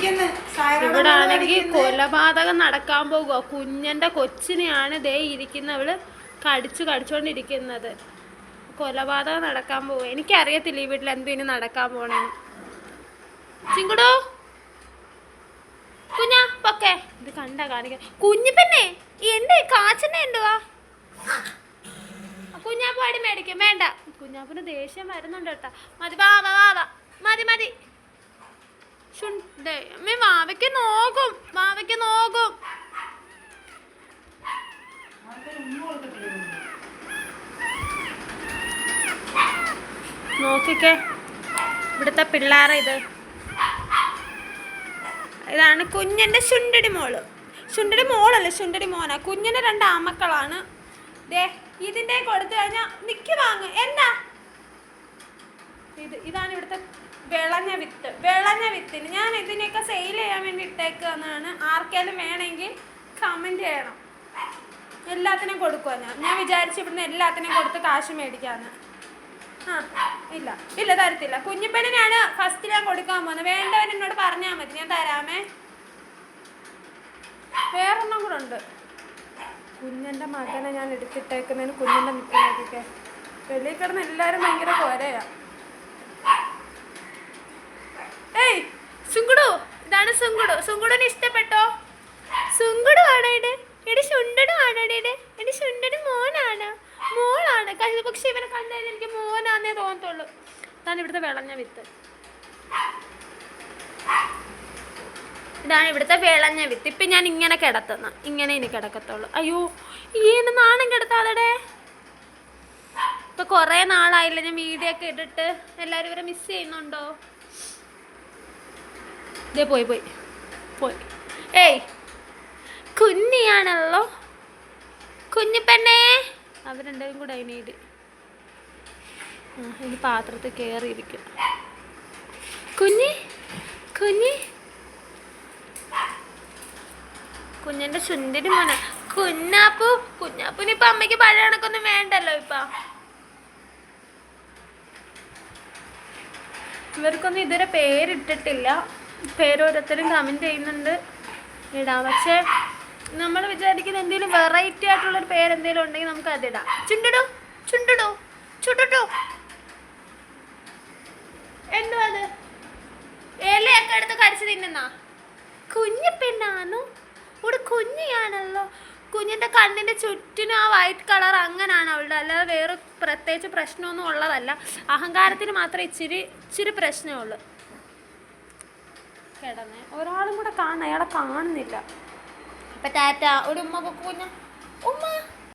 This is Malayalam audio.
അടിക്കുന്നു ഇവിടെ ആണെങ്കിൽ കൊലപാതകം നടക്കാൻ പോകുക കുഞ്ഞന്റെ കൊച്ചിനെയാണ് ദേ ഇരിക്കുന്നവൾ കടിച്ചു കടിച്ചോണ്ടിരിക്കുന്നത്. കൊലപാതകം നടക്കാൻ പോവുക എനിക്കറിയത്തില്ല ഈ വീട്ടിൽ എന്തും ഇനി നടക്കാൻ പോണേ ചിങ്കുടോ? കുഞ്ഞാ പൊക്കെ. ഇത് കണ്ട കാണിക്ക കുഞ്ഞു പിന്നെ എന്റെ കാച്ചനെ എന്തുവാ? കുഞ്ഞാപ്പാടി മേടിക്കും. വേണ്ട. കുഞ്ഞാപ്പിന് ദേഷ്യം വരുന്നുണ്ട് കേട്ടാ. മതി വാ വാ വാ. മതി മതി. ശുൺ- ദേ, അമ്മേ മാവയ്ക്ക് നോക്കും മാവയ്ക്ക് നോക്കും. നോക്കിക്കേ ഇവിടുത്തെ പിള്ളേരെ ഇത്. ഇതാണ് കുഞ്ഞിന്റെ ശുണ്ടടി മോൾ. ശുണ്ടടി മോളല്ല ശുണ്ടടി മോനാ? കുഞ്ഞിന്റെ രണ്ട് ആമക്കളാണ്. ദേ ഇതിന്റെ കൊടുത്തു കഴിഞ്ഞാൽ നിക്ക് വാങ്ങ്. എന്നാ? ഇത് ഇതാണ് ഇവിടുത്തെ വിളഞ്ഞ വിത്ത് വിളഞ്ഞ വിത്തിന്. ഞാൻ ഇതിനെയൊക്കെ സെയിൽ ചെയ്യാൻ വേണ്ടി ഇട്ടേക്കുന്നതാണ് ആർക്കെങ്കിലും വേണമെങ്കിൽ കമന്റ് ചെയ്യണം. എല്ലാത്തിനും കൊടുക്കുക ഞാൻ. ഞാൻ വിചാരിച്ചു ഇവിടുന്ന് എല്ലാത്തിനും കൊടുത്ത് കാശ് മേടിക്കാന്ന്. ആ ഇല്ല. ഇല്ല തരത്തില്ല. കുഞ്ഞിപ്പെണ്ണിനാണ് ഫസ്റ്റ് ഞാൻ കൊടുക്കാൻ പോകുന്നത് വേണ്ടവൻ എന്നോട് പറഞ്ഞാൽ മതി. ഞാൻ തരാമേ. വേറൊന്നും കൂടെ ഉണ്ട്. കുഞ്ഞന്റെ മകനെ ഞാൻ എടുത്തിട്ടേക്കുന്നതിന് കുഞ്ഞിന്റെ മിത്രമൊക്കെ വെളിയിൽ കിടന്ന് എല്ലാവരും ഭയങ്കര കോരയാ ഏയ് സുങ്കുടു ഇതാണ് സുങ്കുടു സുങ്കുടുവിന് ഇഷ്ടപ്പെട്ടോ? സുങ്കുടു ആണോ ഇത് എടി ശുണ്ടനും ആണോ ഇത് എടി ശുണ്ടന് മോനാണ്. മോളാണ്. കഴിഞ്ഞ പക്ഷെ ഇവനെ കണ്ടാൽ എനിക്ക് മോനാന്നേ തോന്നത്തുള്ളൂ. ഇതാണ് ഇവിടുത്തെ വിളഞ്ഞ വിത്ത്. ഇതാണ് ഇവിടുത്തെ വിളഞ്ഞ വിത്ത്. ഇപ്പം ഞാൻ ഇങ്ങനെ കിടത്തുന്ന. ഇങ്ങനെ ഇനി കിടക്കത്തുള്ളൂ. അയ്യോ ഈ നാണം കിടത്താതെ ഇപ്പൊ കുറേ നാളായില്ല ഞാൻ വീഡിയോ ഒക്കെ ഇട്ടിട്ട്. എല്ലാവരും ഇവരെ മിസ് ചെയ്യുന്നുണ്ടോ? ദേ പോയി പോയി. പോയി. ഏയ് കുഞ്ഞിയാണല്ലോ. കുഞ്ഞിപ്പെണ്ണേ. അവരുണ്ടെങ്കിലും കൂടെ അതിനീട് ഇനി പാത്രത്തിൽ കയറിയിരിക്കും കുഞ്ഞി കുഞ്ഞി. കുഞ്ഞിന്റെ ചുണ്ടിന് മോനെ. കുഞ്ഞാപ്പു കുഞ്ഞാപ്പുന് ഇപ്പൊ അമ്മയ്ക്ക് പഴയ കണക്കൊന്നും വേണ്ടല്ലോ ഇപ്പൊ. ഇവർക്കൊന്നും ഇതുവരെ പേരിട്ടിട്ടില്ല. പേര് ഓരോരുത്തരും കമന്റ് ചെയ്യുന്നുണ്ട്. ഇടാം. പക്ഷേ നമ്മൾ വിചാരിക്കുന്ന എന്തെങ്കിലും വെറൈറ്റി ആയിട്ടുള്ളൊരു പേരെന്തെങ്കിലും ഉണ്ടെങ്കിൽ നമുക്ക് അതിടാം ചുണ്ടിടോ ചുണ്ടിടോ ചുണ്ടിടോ. എന്തുവാ അത്? ഇലയൊക്കെ എടുത്ത് കടിച്ച് തിന്നുന്ന? കുഞ്ഞു പെണ്ണാണോ? ഇവിടെ കുഞ്ഞിയാണല്ലോ. കുഞ്ഞിന്റെ കണ്ണിന്റെ ചുറ്റിനും ആ വൈറ്റ് കളർ അങ്ങനാണ് അവളുടെ. അല്ലാതെ വേറെ പ്രത്യേകിച്ച് പ്രശ്നമൊന്നും ഉള്ളതല്ല. അഹങ്കാരത്തിന് മാത്രമേ ഇച്ചിരി ഇച്ചിരി പ്രശ്നമുള്ളൂ കിടന്നേ. ഒരാളും കൂടെ കാണണം അയാളെ കാണുന്നില്ല. അപ്പൊ ടാറ്റ ഒരു ഉമ്മ കുഞ്ഞ. ഉമ്മ!